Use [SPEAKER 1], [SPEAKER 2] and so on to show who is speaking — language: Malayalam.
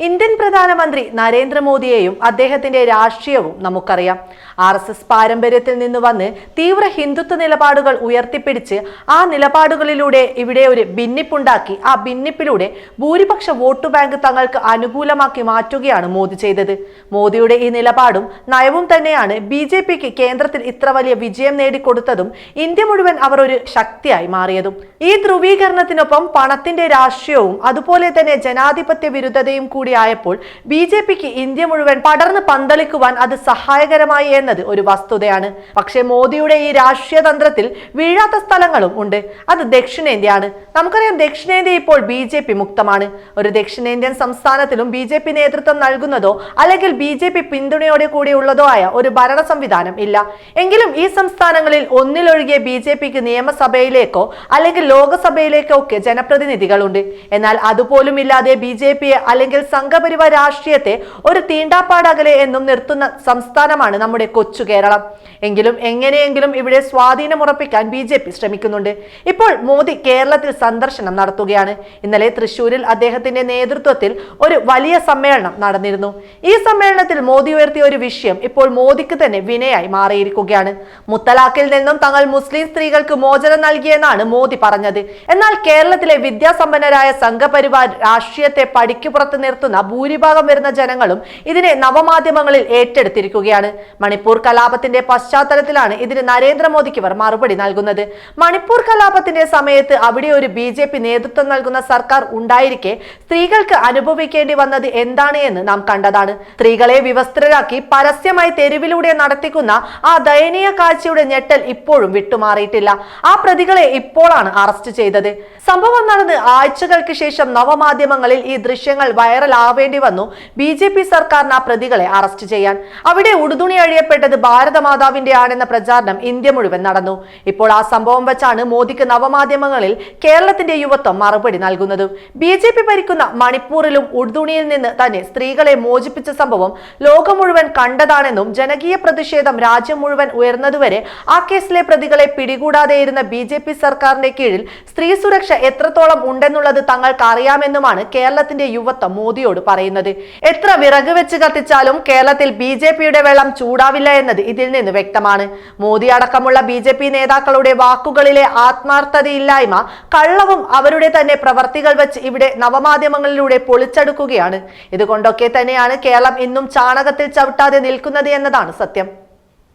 [SPEAKER 1] ഇന്ത്യൻ പ്രധാനമന്ത്രി നരേന്ദ്രമോദിയെയും അദ്ദേഹത്തിന്റെ രാഷ്ട്രീയവും നമുക്കറിയാം. ആർ എസ് എസ് പാരമ്പര്യത്തിൽ നിന്ന് വന്ന് തീവ്ര ഹിന്ദുത്വ നിലപാടുകൾ ഉയർത്തിപ്പിടിച്ച് ആ നിലപാടുകളിലൂടെ ഇവിടെ ഒരു ഭിന്നിപ്പുണ്ടാക്കി ആ ഭിന്നിപ്പിലൂടെ ഭൂരിപക്ഷ വോട്ട് ബാങ്ക് തങ്ങൾക്ക് അനുകൂലമാക്കി മാറ്റുകയാണ് മോദി ചെയ്തത്. മോദിയുടെ ഈ നിലപാടും നയവും തന്നെയാണ് ബി ജെ പിക്ക് കേന്ദ്രത്തിൽ ഇത്ര വലിയ വിജയം നേടിക്കൊടുത്തതും ഇന്ത്യ മുഴുവൻ അവർ ഒരു ശക്തിയായി മാറിയതും. ഈ ധ്രുവീകരണത്തിനൊപ്പം പണത്തിന്റെ രാഷ്ട്രീയവും അതുപോലെ തന്നെ ജനാധിപത്യ വിരുദ്ധതയും കൂടിയായപ്പോൾ ബി ജെ പിക്ക് ഇന്ത്യ മുഴുവൻ പടർന്ന് പന്തളിക്കുവാൻ അത് സഹായകരമായി എന്നത് ഒരു വസ്തുതയാണ്. പക്ഷേ മോദിയുടെ ഈ രാഷ്ട്രീയ തന്ത്രത്തിൽ വീഴാത്ത സ്ഥലങ്ങളും ഉണ്ട്. അത് ദക്ഷിണേന്ത്യയാണ്. നമുക്കറിയാം ദക്ഷിണേന്ത്യ ഇപ്പോൾ ബി ജെ പി മുക്തമാണ്. ഒരു ദക്ഷിണേന്ത്യൻ സംസ്ഥാനത്തിലും ബി ജെ പി നേതൃത്വം നൽകുന്നതോ അല്ലെങ്കിൽ ബി ജെ പി പിന്തുണയോടെ കൂടിയുള്ളതോ ആയ ഒരു ഭരണ സംവിധാനം ഇല്ല. എങ്കിലും ഈ സംസ്ഥാനങ്ങളിൽ ഒന്നിലൊഴികെ ബി ജെ പിക്ക് നിയമസഭയിലേക്കോ അല്ലെങ്കിൽ ലോകസഭയിലേക്കോ ഒക്കെ ജനപ്രതിനിധികളുണ്ട്. എന്നാൽ അതുപോലും ഇല്ലാതെ ബി ജെ പിയെ അല്ലെങ്കിൽ സംഘപരിവാർ രാഷ്ട്രീയത്തെ ഒരു തീണ്ടാപ്പാടകലെ എന്നും നിർത്തുന്ന സംസ്ഥാനമാണ് നമ്മുടെ കൊച്ചു കേരളം. എങ്കിലും എങ്ങനെയെങ്കിലും ഇവിടെ സ്വാധീനം ഉറപ്പിക്കാൻ ബി ജെ പി ശ്രമിക്കുന്നുണ്ട്. ഇപ്പോൾ മോദി കേരളത്തിൽ സന്ദർശനം നടത്തുകയാണ്. ഇന്നലെ തൃശൂരിൽ അദ്ദേഹത്തിന്റെ നേതൃത്വത്തിൽ ഒരു വലിയ സമ്മേളനം നടന്നിരുന്നു. ഈ സമ്മേളനത്തിൽ മോദി ഉയർത്തിയ ഒരു വിഷയം ഇപ്പോൾ മോദിക്ക് തന്നെ വിനയായി മാറിയിരിക്കുകയാണ്. മുത്തലാഖിൽ നിന്നും തങ്ങൾ മുസ്ലിം സ്ത്രീകൾക്ക് മോചനം നൽകിയെന്നാണ് മോദി പറഞ്ഞത്. എന്നാൽ കേരളത്തിലെ വിദ്യാസമ്പന്നരായ സംഘപരിവാർ രാഷ്ട്രീയത്തെ പടിക്ക് പുറത്ത് നിർത്തുന്ന ഭൂരിഭാഗം വരുന്ന ജനങ്ങളും ഇതിനെ നവമാധ്യമങ്ങളിൽ ഏറ്റെടുത്തിരിക്കുകയാണ്. മണിപ്പൂർ കലാപത്തിന്റെ പശ്ചാത്തലത്തിലാണ് ഇതിന് നരേന്ദ്രമോദിക്ക് ഇവർ മറുപടി നൽകുന്നത്. മണിപ്പൂർ കലാപത്തിന്റെ സമയത്ത് അവിടെ ഒരു ബി ജെ പി നേതൃത്വം നൽകുന്ന സർക്കാർ ഉണ്ടായിരിക്കെ സ്ത്രീകൾക്ക് അനുഭവിക്കേണ്ടി വന്നത് എന്താണ് എന്ന് നാം കണ്ടതാണ്. സ്ത്രീകളെ വിവസ്ത്രരാക്കി പരസ്യമായി തെരുവിലൂടെ നടത്തിക്കുന്ന ആ ദയനീയ കാഴ്ചയുടെ ഞെട്ടൽ ഇപ്പോഴും വിട്ടുമാറിയിട്ടില്ല. ആ പ്രതികളെ ഇപ്പോഴാണ് അറസ്റ്റ് ചെയ്തത്. സംഭവം നടന്ന് ആഴ്ചകൾക്ക് ശേഷം നവമാധ്യമങ്ങളിൽ ഈ ദൃശ്യങ്ങൾ വൈറൽ ആവേണ്ടി വന്നു. ബി ജെ പി സർക്കാരിന് ആ പ്രതികളെ അറസ്റ്റ് ചെയ്യാൻ. അവിടെ ഉടുതുണി അഴിയപ്പെട്ടത് ഭാരതമാതാവിന്റെ ആണെന്ന പ്രചാരണം ഇന്ത്യ മുഴുവൻ നടന്നു. ഇപ്പോൾ ആ സംഭവം വെച്ചാണ് മോദിക്ക് നവമാധ്യമങ്ങളിൽ കേരളത്തിന്റെ യുവത്വം മറുപടി നൽകുന്നത്. ബി ജെ പി ഭരിക്കുന്ന മണിപ്പൂരിലും ഉടുതുണിയിൽ നിന്ന് തന്നെ സ്ത്രീകളെ മോചിപ്പിച്ച സംഭവം ലോകം മുഴുവൻ കണ്ടതാണെന്നും ജനകീയ പ്രതിഷേധം രാജ്യം മുഴുവൻ ഉയർന്നതുവരെ ആ കേസിലെ പ്രതികളെ പിടികൂടാതെയിരുന്ന ബി ജെ പി സർക്കാരിന്റെ കീഴിൽ സ്ത്രീ സുരക്ഷ എത്രത്തോളം ഉണ്ടെന്നുള്ളത് തങ്ങൾക്ക് അറിയാമെന്നുമാണ് കേരളത്തിന്റെ യുവത്വം മോദിയോട് പറയുന്നത്. എത്ര വിറക് വെച്ച് കത്തിച്ചാലും കേരളത്തിൽ ബി ജെ പിയുടെ വെള്ളം ചൂടാവില്ല എന്നത് ഇതിൽ നിന്ന് വ്യക്തമാണ്. മോദി അടക്കമുള്ള ബി ജെ പി നേതാക്കളുടെ വാക്കുകളിലെ ആത്മാർത്ഥതയില്ലായ്മ കള്ളവും അവരുടെ തന്നെ പ്രവർത്തികൾ വെച്ച് ഇവിടെ നവമാധ്യമങ്ങളിലൂടെ പൊളിച്ചെടുക്കുകയാണ്. ഇതുകൊണ്ടൊക്കെ തന്നെയാണ് കേരളം ഇന്നും ചാണകത്തിൽ ചവിട്ടാതെ നിൽക്കുന്നത് എന്നതാണ് സത്യം.